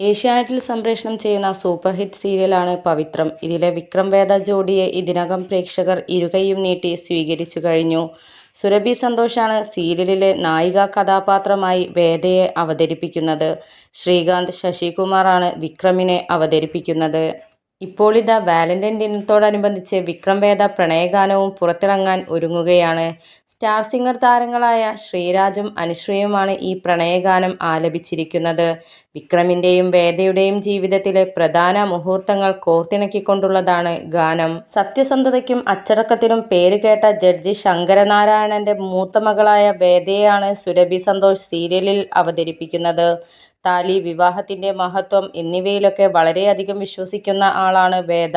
ഏഷ്യാനെറ്റിൽ സംപ്രേഷണം ചെയ്യുന്ന സൂപ്പർ ഹിറ്റ് സീരിയലാണ് പവിത്രം. ഇതിലെ വിക്രം വേദ ജോഡിയെ ഇതിനകം പ്രേക്ഷകർ ഇരുകൈയും നീട്ടി സ്വീകരിച്ചു കഴിഞ്ഞു. സുരഭി സന്തോഷാണ് സീരിയലിലെ നായിക കഥാപാത്രമായി വേദയെ അവതരിപ്പിക്കുന്നത്. ശ്രീകാന്ത് ശശികുമാറാണ് വിക്രമിനെ അവതരിപ്പിക്കുന്നത്. ഇപ്പോളിതാ വാലന്റൈൻ ദിനത്തോടനുബന്ധിച്ച് വിക്രം വേദ പ്രണയഗാനവും പുറത്തിറങ്ങാൻ ഒരുങ്ങുകയാണ്. സ്റ്റാർ സിംഗർ താരങ്ങളായ ശ്രീരാജും അനുശ്രീയുമാണ് ഈ പ്രണയഗാനം ആലപിച്ചിരിക്കുന്നത്. വിക്രമിന്റെയും വേദയുടെയും ജീവിതത്തിലെ പ്രധാന മുഹൂർത്തങ്ങൾ കോർത്തിണക്കിക്കൊണ്ടുള്ളതാണ് ഗാനം. സത്യസന്ധതയ്ക്കും അച്ചടക്കത്തിനും പേരുകേട്ട ജഡ്ജി ശങ്കരനാരായണന്റെ മൂത്തമകളായ വേദയെയാണ് സുരഭി സന്തോഷ് സീരിയലിൽ അവതരിപ്പിക്കുന്നത്. താലി, വിവാഹത്തിന്റെ മഹത്വം എന്നിവയിലൊക്കെ വളരെയധികം വിശ്വസിക്കുന്ന ആളാണ് വേദ.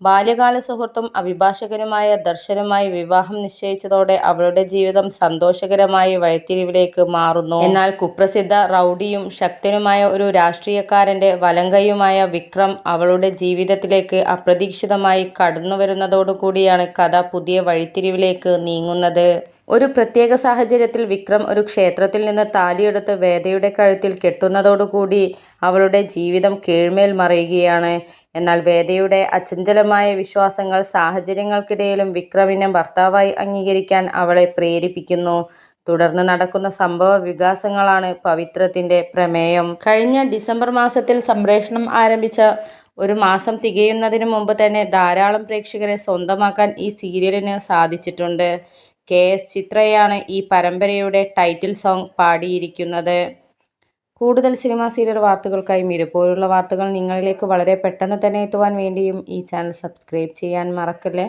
ബാല്യകാല സുഹൃത്തും അഭിഭാഷകനുമായ ദർശനുമായി വിവാഹം നിശ്ചയിച്ചതോടെ അവളുടെ ജീവിതം സന്തോഷകരമായി വഴിത്തിരിവിലേക്ക് മാറുന്നു. എന്നാൽ കുപ്രസിദ്ധ റൗഡിയും ശക്തനുമായ ഒരു രാഷ്ട്രീയക്കാരന്റെ വലങ്കയുമായ വിക്രം അവളുടെ ജീവിതത്തിലേക്ക് അപ്രതീക്ഷിതമായി കടന്നുവരുന്നതോടുകൂടിയാണ് കഥ പുതിയ വഴിത്തിരിവിലേക്ക് നീങ്ങുന്നത്. ഒരു പ്രത്യേക സാഹചര്യത്തിൽ വിക്രം ഒരു ക്ഷേത്രത്തിൽ നിന്ന് താലിയെടുത്ത് വേദയുടെ കഴുത്തിൽ കെട്ടുന്നതോടുകൂടി അവളുടെ ജീവിതം കീഴ്മേൽ മറിയുകയാണ്. എന്നാൽ വേദയുടെ അചഞ്ചലമായ വിശ്വാസങ്ങൾ സാഹചര്യങ്ങൾക്കിടയിലും വിക്രമിനെ ഭർത്താവായി അംഗീകരിക്കാൻ അവളെ പ്രേരിപ്പിക്കുന്നു. തുടർന്ന് നടക്കുന്ന സംഭവ വികാസങ്ങളാണ് പവിത്രത്തിന്റെ പ്രമേയം. കഴിഞ്ഞ ഡിസംബർ മാസത്തിൽ സംപ്രേഷണം ആരംഭിച്ച ഒരു മാസം തികയുന്നതിന് മുമ്പ് തന്നെ ധാരാളം പ്രേക്ഷകരെ സ്വന്തമാക്കാൻ ഈ സീരിയലിന് സാധിച്ചിട്ടുണ്ട്. കെ. എസ്. ചിത്രയാണ് ഈ പരമ്പരയുടെ ടൈറ്റിൽ സോങ് പാടിയിരിക്കുന്നത്. കൂടുതൽ സിനിമാ സീരിയൽ വാർത്തകൾക്കായും ഇതുപോലുള്ള വാർത്തകൾ നിങ്ങളിലേക്ക് വളരെ പെട്ടെന്ന് തന്നെ എത്തുവാൻ വേണ്ടിയും ഈ ചാനൽ സബ്സ്ക്രൈബ് ചെയ്യാൻ മറക്കല്ലേ.